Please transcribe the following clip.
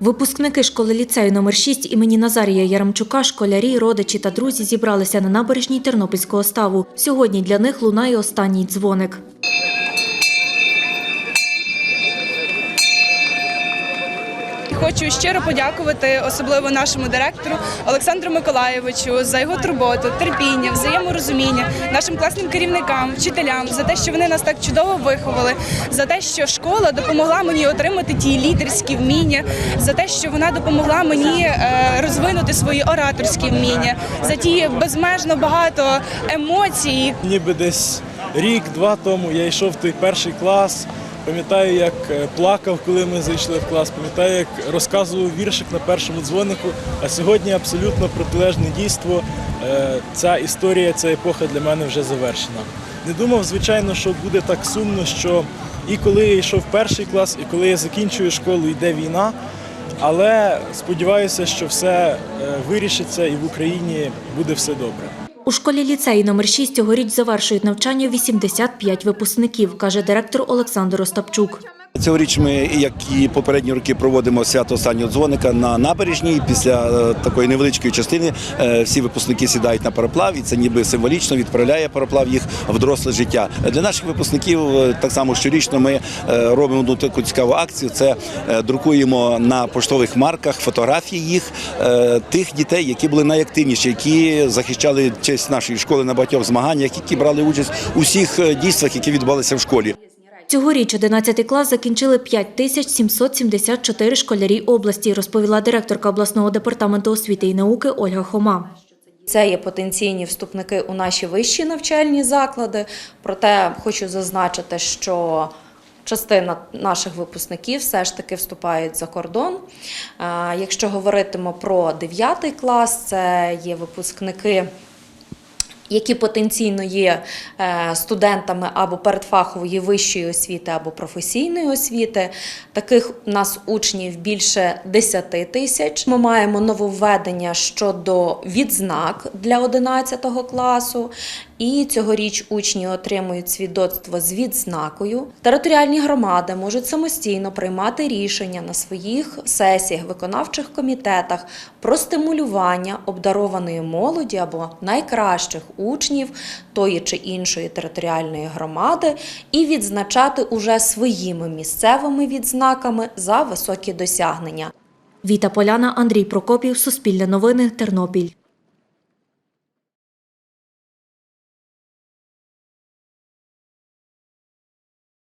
Випускники школи ліцею номер 6 імені Назарія Яремчука, школярі, родичі та друзі зібралися на набережній Тернопільського ставу. Сьогодні для них лунає останній дзвоник. Хочу щиро подякувати особливо нашому директору Олександру Миколаєвичу за його турботу, терпіння, взаєморозуміння, нашим класним керівникам, вчителям за те, що вони нас так чудово виховали, за те, що школа допомогла мені отримати ті лідерські вміння, за те, що вона допомогла мені е, розвинути свої ораторські вміння, за ті безмежно багато емоцій, Ніби десь рік-два тому я йшов в той перший клас. Пам'ятаю, як е, плакав, коли ми зайшли в клас. Пам'ятаю, як розказував віршик на першому дзвонику. А сьогодні абсолютно протилежне дійство. Е, Ця історія, ця епоха для мене вже завершена. Не думав, звичайно, що буде так сумно, що і коли я йшов в перший клас, і коли я закінчую школу, йде війна. Але сподіваюся, що все е, вирішиться і в Україні буде все добре. У школі ліцеї номер 6 цьогоріч завершують навчання 85 випускників, каже директор Олександр Остапчук. Цьогоріч ми, як і попередні роки, проводимо свято останнього дзвоника на набережній. Після е, такої невеличкої частини е, всі випускники сідають на пароплав, і це ніби символічно відправляє пароплав їх в доросле життя. Для наших випускників е, так само щорічно ми робимо одну таку цікаву акцію. Це друкуємо на поштових марках фотографії їх тих дітей, які були найактивніші, які захищали честь нашої школи на багатьох змаганнях, які брали участь у всіх дійствах, які відбувалися в школі. Цьогоріч 11 клас закінчили 5774 школярі області, розповіла директорка обласного департаменту освіти і науки Ольга Хома. Це є потенційні вступники у наші вищі навчальні заклади. Проте хочу зазначити, що частина наших випускників все ж таки вступають за кордон. Якщо говоритимо про 9 клас, це є випускники. Які потенційно є е, студентами або передфахової вищої освіти, або професійної освіти. Таких у нас учнів більше 10 тисяч. Ми маємо нововведення щодо відзнак для 11 класу. І цьогоріч учні отримують свідоцтво з відзнакою. Територіальні громади можуть самостійно приймати рішення на своїх сесіях, виконавчих комітетах про стимулювання обдарованої молоді або найкращих учнів тої чи іншої територіальної громади і відзначати уже своїми місцевими відзнаками за високі досягнення. Віта Поляна, Андрій Прокопів, Суспільне новини, Тернопіль.